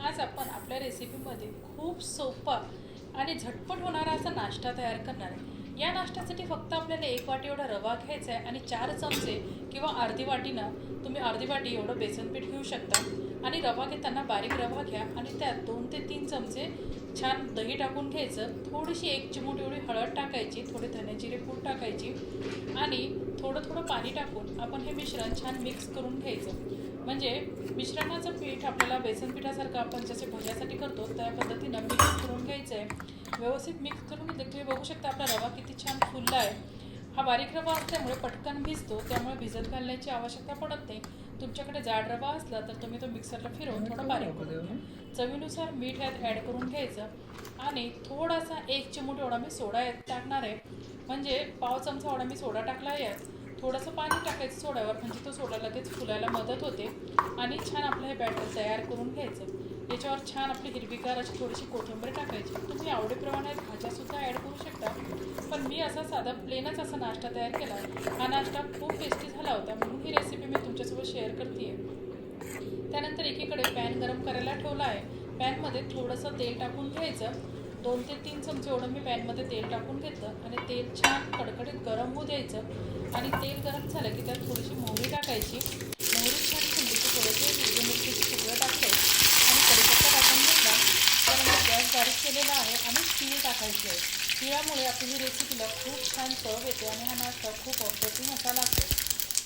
आज आपण आपल्या रेसिपीमध्ये खूप सोपा आणि झटपट होणारा असा नाश्ता तयार करणार आहे. या नाश्त्यासाठी फक्त आपल्याला एक वाटी एवढा रवा घ्यायचा आहे आणि चार चमचे किंवा अर्धी वाटीनं तुम्ही अर्धी वाटी एवढं बेसन पीठ घेऊ शकता. आणि रवा घेताना बारीक रवा घ्या आणि त्यात दोन ते तीन चमचे छान दही टाकून घ्यायचं. थोडीशी एक चिमूट एवढी हळद टाकायची थोडी धन्याजिरे पूड टाकायची आणि थोडं थोडं पाणी टाकून आपण हे मिश्रण छान मिक्स करून घ्यायचं. म्हणजे मिश्रणाचं पीठ आपल्याला बेसन पिठासारखं आपण जसे भज्यासाठी करतो त्या पद्धतीनं मिक्स करून घ्यायचं आहे व्यवस्थित मिक्स करून घेतलं तुम्ही बघू शकता आपला रवा किती छान फुलला आहे हा बारीक रवा असल्यामुळे पटकन भिजतो त्यामुळे भिजत घालण्याची आवश्यकता पडत नाही. तुमच्याकडे जाड रवा असला तर तुम्ही तो मिक्सरला फिरवून थोडा बारीक करून घ्या. चवीनुसार मीठ यात ॲड करून घ्यायचं. आणि थोडासा एक चिमूट एवढा मी सोडा टाकणार आहे. म्हणजे पाव चमचा एवढा मी सोडा टाकला आहे. थोडंसं पाणी टाकायचं सोड्यावर म्हणजे तो सोडा लगेच फुलायला मदत होते. आणि छान आपलं हे बॅटर तयार करून घ्यायचं. याच्यावर छान आपली हिरवीगार अशी थोडीशी कोथिंबीर टाकायची. तुम्ही आवडीप्रमाणे भाज्यासुद्धा ॲड करू शकता. पण मी असा साधा प्लेनच असा नाश्ता तयार केला. हा नाश्ता खूप टेस्टी झाला होता. म्हणून ही रेसिपी मी तुमच्यासोबत शेअर करते त्यानंतर एकीकडे पॅन गरम करायला ठेवला आहे. पॅनमध्ये थोडंसं तेल टाकून घ्यायचं. दोन ते तीन चमचे एवढं मी पॅनमध्ये तेल टाकून घेतलं आणि तेल छान कडकडीत गरम होऊ द्यायचं. आणि तेल गरम झालं की त्यात थोडीशी मोहरी टाकायची. मोहरी छान थंडीची की थोडेसे हिरवी म्हणजे मिरचीचे तुकडं टाकले आणि कढीपत्ता टाकून घेतला. तर मी गॅस बारीक केलेला आहे आणि तीळ टाकायचे आहे तिळामुळे आपली ही रेसिपीला खूप छान चव येते आणि हा नाश्ता खूप अप्रतिम असा लागतो.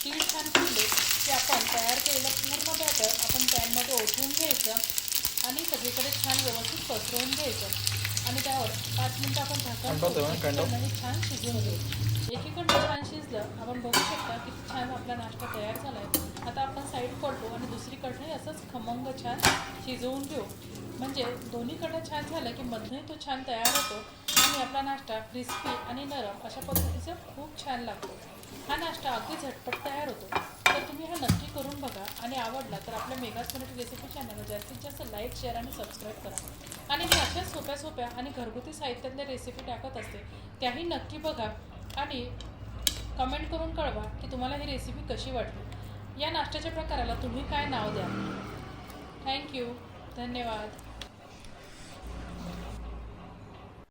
तीळ छान फुलले की आपण तयार केलेलं पूर्ण बॅटर आपण पॅनमध्ये ओतून घ्यायचं आणि सगळीकडे छान व्यवस्थित पसरवून घ्यायचं. आणि त्यावर पाच मिनटं आपण झाकण छान शिजवून घेऊ. एकीकडे छान शिजलं आपण बघू शकता किती छान आपला नाश्ता तयार झाला आहे आता आपण साईड पडतो आणि दुसरीकडनंही असंच खमंग छान शिजवून घेऊ. म्हणजे दोन्हीकडनं छान झालं की मधनंही तो छान तयार होतो आणि आपला नाश्ता क्रिस्पी आणि नरम अशा पद्धतीचा खूप छान लागतो. हा नाश्ता अगदी झटपट तयार होतो तर तुम्ही हा नक्की करून बघा आणि आवडला तर आपल्या मेगाच मराठी रेसिपी चॅनलला जास्तीत जास्त लाईक शेअर आणि सबस्क्राईब करा. आणि मी अशा सोप्या सोप्या आणि घरगुती साहित्यातल्या रेसिपी टाकत असते. त्याही नक्की बघा आणि कमेंट करून कळवा की तुम्हाला ही रेसिपी कशी वाटली. या नाश्त्याच्या प्रकाराला तुम्ही काय नाव द्या. थँक्यू धन्यवाद.